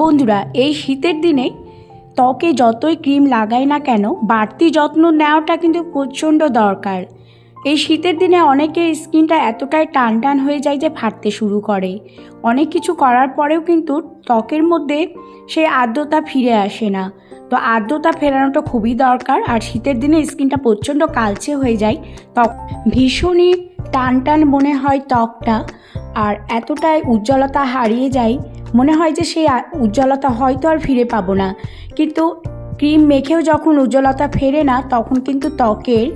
বন্ধুরা, এই শীতের দিনে ত্বকে যতই ক্রিম লাগাই না কেন, বাড়তি যত্ন নেওয়াটা কিন্তু প্রচণ্ড দরকার। এই শীতের দিনে অনেকে স্কিনটা এতটাই টান টান হয়ে যায় যে ফাটতে শুরু করে। অনেক কিছু করার পরেও কিন্তু ত্বকের মধ্যে সেই আর্দ্রতা ফিরে আসে না। তো আর্দ্রতা ফেরানোটা খুবই দরকার, আর শীতের দিনে স্কিনটা প্রচণ্ড কালচে হয়ে যায়। ত্বক ভীষণই টান টান মনে হয় ত্বকটা, আর এতটাই উজ্জ্বলতা হারিয়ে যায় মনে হয় যে সেই উজ্জ্বলতা হয়তো আর ফিরে পাবো না। কিন্তু ক্রিম মেখেও যখন উজ্জ্বলতা ফেরে না, তখন কিন্তু ত্বকের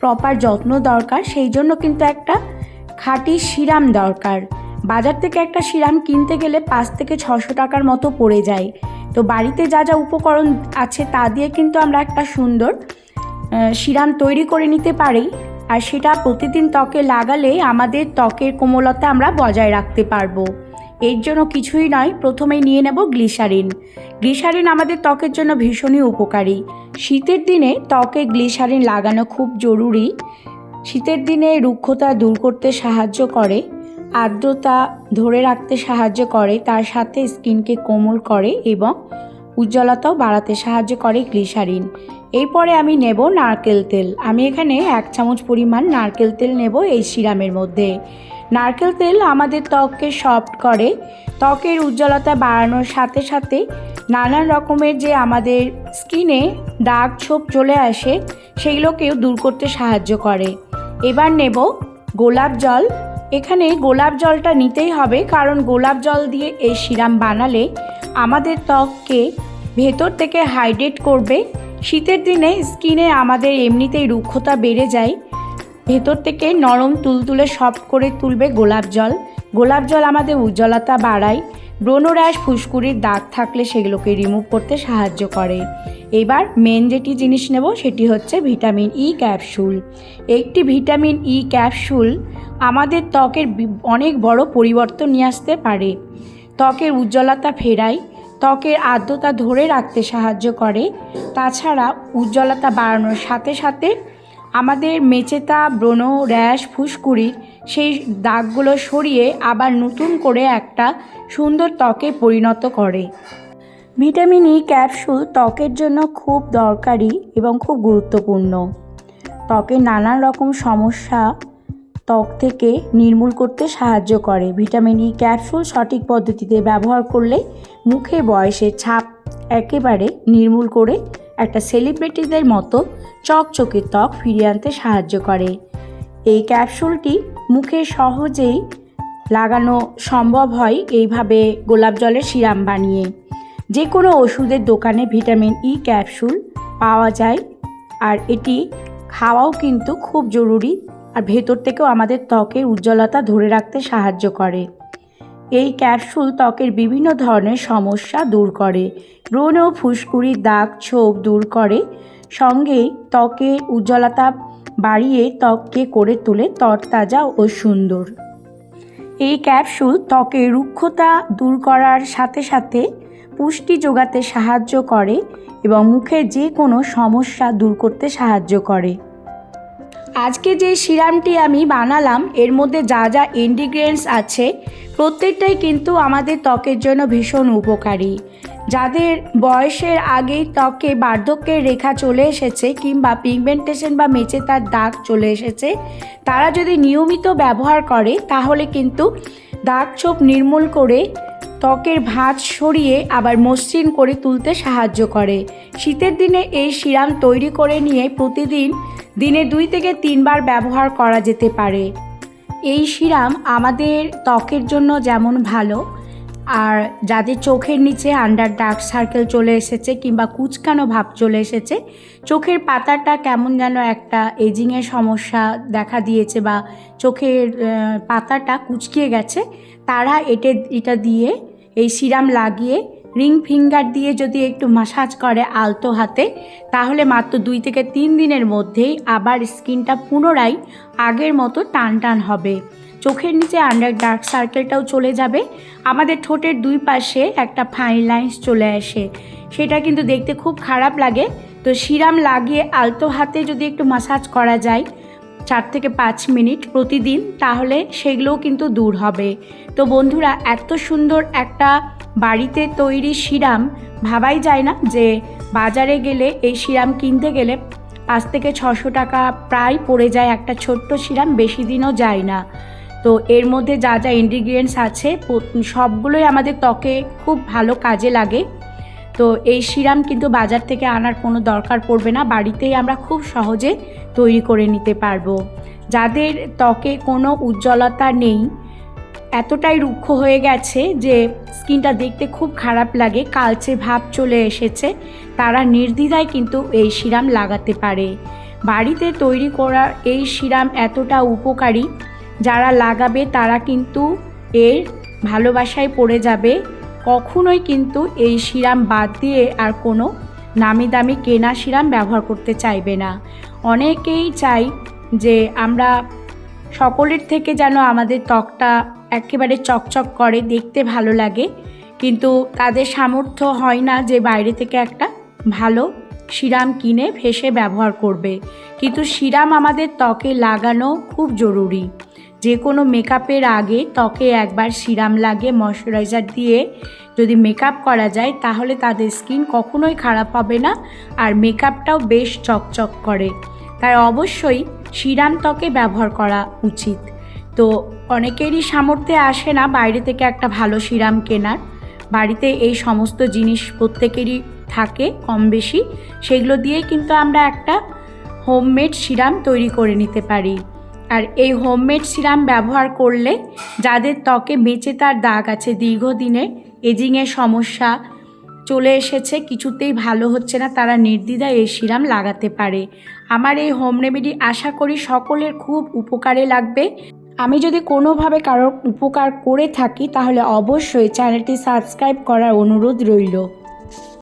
প্রপার যত্ন দরকার। সেই জন্য কিন্তু একটা খাঁটি সিরাম দরকার। বাজার থেকে একটা সিরাম কিনতে গেলে পাঁচ থেকে ছশো টাকার মতো পড়ে যায়। তো বাড়িতে যা যা উপকরণ আছে, তা দিয়ে কিন্তু আমরা একটা সুন্দর সিরাম তৈরি করে নিতে পারি। আর সেটা প্রতিদিন ত্বকে লাগালে আমাদের ত্বকের কোমলতা আমরা বজায় রাখতে পারব। এর জন্য কিছুই নয় প্রথমেই নিয়ে নেব গ্লিসারিন। গ্লিসারিন আমাদের ত্বকের জন্য ভীষণই উপকারী। শীতের দিনে ত্বকে গ্লিসারিন লাগানো খুব জরুরি। শীতের দিনে রুক্ষতা দূর করতে সাহায্য করে, আর্দ্রতা ধরে রাখতে সাহায্য করে, তার সাথে স্কিনকে কোমল করে এবং উজ্জ্বলতাও বাড়াতে সাহায্য করে গ্লিসারিন। এরপরে আমি নেব নারকেল তেল। আমি এখানে এক চামচ পরিমাণ নারকেল তেল নেব এই সিরামের মধ্যে। নারকেল তেল আমাদের ত্বককে সফট করে। ত্বকের উজ্জ্বলতা বাড়ানোর সাথে সাথে নানান রকমের যে আমাদের স্কিনে দাগ ছোপ চলে আসে সেগুলোকেও দূর করতে সাহায্য করে। এবার নেব গোলাপ জল। এখানে গোলাপ জলটা নিতেই হবে, কারণ গোলাপ জল দিয়ে এই সিরাম বানালে আমাদের ত্বককে ভেতর থেকে হাইড্রেট করবে। শীতের দিনে স্কিনে আমাদের এমনিতেই রুক্ষতা বেড়ে যায় থেকে নরম তুলতুলে সফট করে তুলবে গোলাপ জল। গোলাপ জল আমাদের উজ্জ্বলতা বাড়ায়। ব্রণরাশ ফুসকুড়ির দাগ থাকলে সেগুলোকে রিমুভ করতে সাহায্য করে। এবার মেন যেটি জিনিস নেব সেটি হচ্ছে ভিটামিন ই ক্যাপসুল একটি ভিটামিন ই ক্যাপসুল আমাদের ত্বকের অনেক বড় পরিবর্তন নিয়ে আসতে পারে। ত্বকের উজ্জ্বলতা ফেরায়, ত্বকের আর্দ্রতা ধরে রাখতে সাহায্য করে। তাছাড়া উজ্জ্বলতা বাড়ানোর সাথে সাথে আমাদের মেচেতা ব্রণ র্যাশ ফুসকুড়ির সেই দাগগুলো সরিয়ে আবার নতুন করে একটা সুন্দর ত্বকে পরিণত করে। ভিটামিন ই ক্যাপসুল ত্বকের জন্য খুব দরকারি এবং খুব গুরুত্বপূর্ণ। ত্বকের নানান রকম সমস্যা ত্বক থেকে নির্মূল করতে সাহায্য করে। ভিটামিন ই ক্যাপসুল সঠিক পদ্ধতিতে ব্যবহার করলে মুখে বয়সের ছাপ একেবারে নির্মূল করে একটা সেলিব্রিটিদের মতো চকচকে ত্বক ফিরিয়ে আনতে সাহায্য করে। এই ক্যাপসুলটি মুখে সহজেই লাগানো সম্ভব হয় এইভাবে গোলাপ জলের সিরাম বানিয়ে। যে কোনো ওষুধের দোকানে ভিটামিন ই ক্যাপসুল পাওয়া যায় আর এটি খাওয়াও কিন্তু খুব জরুরি আর ভেতর থেকেও আমাদের ত্বকের উজ্জ্বলতা ধরে রাখতে সাহায্য করে। এই ক্যাপসুল ত্বকের বিভিন্ন ধরনের সমস্যা দূর করে। ব্রণ ও ফুসকুড়ির দাগ ছোপ দূর করে। সঙ্গে ত্বকের উজ্জ্বলতা বাড়িয়ে ত্বককে করে তোলে তরতাজা ও সুন্দর। এই ক্যাপসুল ত্বকের রুক্ষতা দূর করার সাথে সাথে পুষ্টি যোগাতে সাহায্য করে এবং মুখের যে কোনো সমস্যা দূর করতে সাহায্য করে। আজকে যে সিরামটি আমি বানালাম, এর মধ্যে যা যা ইনগ্রিডিয়েন্টস আছে, প্রত্যেকটাই কিন্তু আমাদের ত্বকের জন্য ভীষণ উপকারী। যাদের বয়সের আগেই ত্বকে বার্ধক্যের রেখা চলে এসেছে কিংবা পিগমেন্টেশন বা মেচে তার দাগ চলে এসেছে, তারা যদি নিয়মিত ব্যবহার করে, তাহলে কিন্তু দাগ ছোপ নির্মূল করে ত্বকের ভাঁজ সরিয়ে আবার মসৃণ করে তুলতে সাহায্য করে। শীতের দিনে এই সিরাম তৈরি করে নিয়ে প্রতিদিন দিনে দুই থেকে তিনবার ব্যবহার করা যেতে পারে। এই সিরাম আমাদের ত্বকের জন্য যেমন ভালো, আর যাদের চোখের নিচে আন্ডার ডার্ক সার্কেল চলে এসেছে কিংবা কুচকানো ভাব চলে এসেছে, চোখের পাতাটা কেমন যেন একটা এজিংয়ের সমস্যা দেখা দিয়েছে বা চোখের পাতাটা কুচকিয়ে গেছে, তারা এটা এটা দিয়ে এই সিরাম লাগিয়ে রিং ফিঙ্গার দিয়ে যদি একটু মাসাজ করে আলতো হাতে, তাহলে মাত্র দুই থেকে তিন দিনের মধ্যেই আবার স্কিনটা পুনরায় আগের মতো টান টান হবে। চোখের নিচে আন্ডার ডার্ক সার্কেলটাও চলে যাবে। আমাদের ঠোঁটের দুই পাশে একটা ফাইন লাইন্স চলে আসে। সেটা কিন্তু দেখতে খুব খারাপ লাগে। তো সিরাম লাগিয়ে আলতো হাতে যদি একটু মাসাজ করা যায় চার থেকে পাঁচ মিনিট প্রতিদিন, তাহলে সেগুলোও কিন্তু দূর হবে। তো বন্ধুরা, এত সুন্দর একটা বাড়িতে তৈরি সিরাম ভাবাই যায় না যে বাজারে গেলে এই সিরাম কিনতে গেলে পাঁচ থেকে ছশো টাকা প্রায় পড়ে যায় একটা ছোট্ট সিরাম বেশি দিনও যায় না। তো এর মধ্যে যা যা ইনগ্রিডিয়েন্টস আছে, সবগুলোই আমাদের ত্বকে খুব ভালো কাজে লাগে। তো এই সিরাম কিন্তু বাজার থেকে আনার কোনো দরকার পড়বে না। বাড়িতেই আমরা খুব সহজে তৈরি করে নিতে পারব। যাদের ত্বকে কোনো উজ্জ্বলতা নেই, এতটাই রুক্ষ হয়ে গেছে যে স্কিনটা দেখতে খুব খারাপ লাগে, কালচে ভাব চলে এসেছে, তারা নির্দ্বিধায় কিন্তু এই সিরাম লাগাতে পারে। বাড়িতে তৈরি করা এই সিরাম এতটা উপকারী, যারা লাগাবে তারা কিন্তু এর ভালোবাসায় পড়ে যাবে। কখনোই কিন্তু এই সিরাম বাদ দিয়ে আর কোনো নামি দামি কেনা সিরাম ব্যবহার করতে চাইবে না। অনেকেই চাই যে আমরা সকলের থেকে যেন আমাদের ত্বকটা একেবারে চকচক করে, দেখতে ভালো লাগে। কিন্তু তাদের সামর্থ্য হয় না যে বাইরে থেকে একটা ভালো সিরাম কিনে ফেসে ব্যবহার করবে। কিন্তু সিরাম আমাদের ত্বকে লাগানো খুব জরুরি। যে কোনো মেকআপের আগে ত্বকে একবার সিরাম লাগে ময়শ্চারাইজার দিয়ে যদি মেকআপ করা যায়, তাহলে তাদের স্কিন কখনোই খারাপ হবে না আর মেকআপটাও বেশ চকচক করে। তাই অবশ্যই সিরাম ত্বকে ব্যবহার করা উচিত। তো অনেকেরই সামর্থ্যে আসে না বাইরে থেকে একটা ভালো সিরাম কেনার। বাড়িতে এই সমস্ত জিনিস প্রত্যেকেরই থাকে কম বেশি। সেগুলো দিয়ে কিন্তু আমরা একটা হোমমেড সিরাম তৈরি করে নিতে পারি। আর এই হোমমেড সিরাম ব্যবহার করলে যাদের ত্বকে বেঁচে তার দাগ আছে, দীর্ঘদিনের এজিংয়ের সমস্যা চলে এসেছে, কিছুতেই ভালো হচ্ছে না, তারা নির্দ্বিধায় এই সিরাম লাগাতে পারে। আমার এই হোম রেমেডি আশা করি সকলের খুব উপকারে লাগবে। আমি যদি কোনোভাবে কারোর উপকার করে থাকি, তাহলে অবশ্যই চ্যানেলটি সাবস্ক্রাইব করার অনুরোধ রইল।